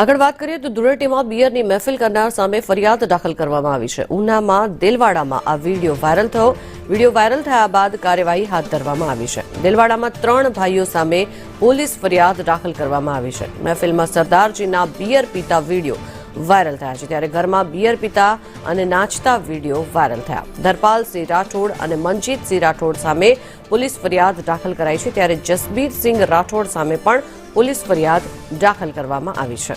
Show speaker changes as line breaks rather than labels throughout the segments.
આગળ વાત કરીએ તો ધૂળેટીમાં બિયરની મહેફિલ કરનાર સામે ફરિયાદ દાખલ કરવામાં આવી છે. ઉનામાં દેલવાડામાં આ વીડિયો વાયરલ થયો. વીડિયો વાયરલ થયા બાદ કાર્યવાહી હાથ ધરવામાં આવી છે. દેલવાડામાં ત્રણ ભાઈઓ સામે પોલીસ ફરિયાદ દાખલ કરવામાં આવી છે. મહેફિલમાં સરદારજીના બિયર પીતા વીડિયો વાયરલ થયા છે. ત્યારે ઘરમાં બિયર પીતા અને નાચતા વીડિયો વાયરલ થયા. ધરપાલસિંહ રાઠોડ અને મનજીતસિંહ રાઠોડ સામે પોલીસ ફરિયાદ દાખલ કરાઈ છે. ત્યારે જસબીરસિંહ રાઠોડ સામે પણ પોલીસ ફરિયાદ દાખલ કરવામાં આવી છે.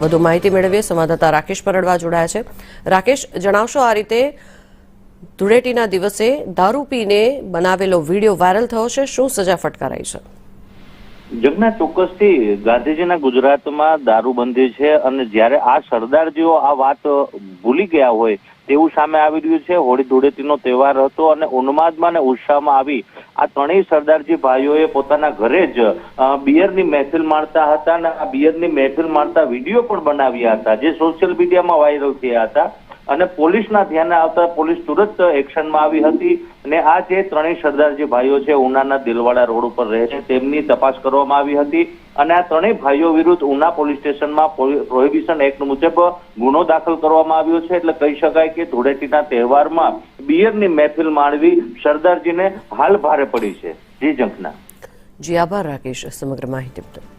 વધુ માહિતી મેળવીએ. સંવાદદાતા રાકેશ પરડવા જોડાયા છે. રાકેશ, જણાવશો આ રીતે ધૂળેટીના દિવસે દારૂ પીને બનાવેલો વીડિયો વાયરલ થયો છે. શું સજા ફટકારાઈ છે?
જગના ચોક્કસથી ગાંધીજીના ગુજરાતમાં દારૂબંધી છે અને જ્યારે આ સરદારજીઓ આ વાત ભૂલી ગયા હોય તેવું સામે આવી રહ્યું છે. હોળી ધૂળેટીનો તહેવાર હતો અને ઉન્માદમાં અને ઉત્સાહમાં આવી આ ત્રણેય સરદારજી ભાઈઓએ પોતાના ઘરે જ બિયરની મહેફિલ માણતા હતા અને આ બિયરની મહેફિલ માણતા વીડિયો પણ બનાવ્યા હતા, જે સોશિયલ મીડિયામાં વાયરલ થયા હતા. અને પોલીસના ધ્યાને આવતા પોલીસ તુરંત એક્શનમાં આવી હતી અને આ જે ત્રણેય સરદારજી ભાઈઓ છે, ઉનાના દિલવાડા રોડ ઉપર રહે છે, તેમની તપાસ કરવામાં આવી હતી અને આ ત્રણેય ભાઈઓ વિરુદ્ધ ઉના પોલીસ સ્ટેશનમાં પ્રોહિબિશન એક્ટ મુજબ ગુનો દાખલ કરવામાં આવ્યો છે. એટલે કહી શકાય કે ધૂળેટીના તહેવારમાં બિયરની મહેફિલ માણવી સરદારજીને હાલ ભારે પડી છે. જી જંખના
જી, આભાર, રાકેશ. સમગ્ર માહિતી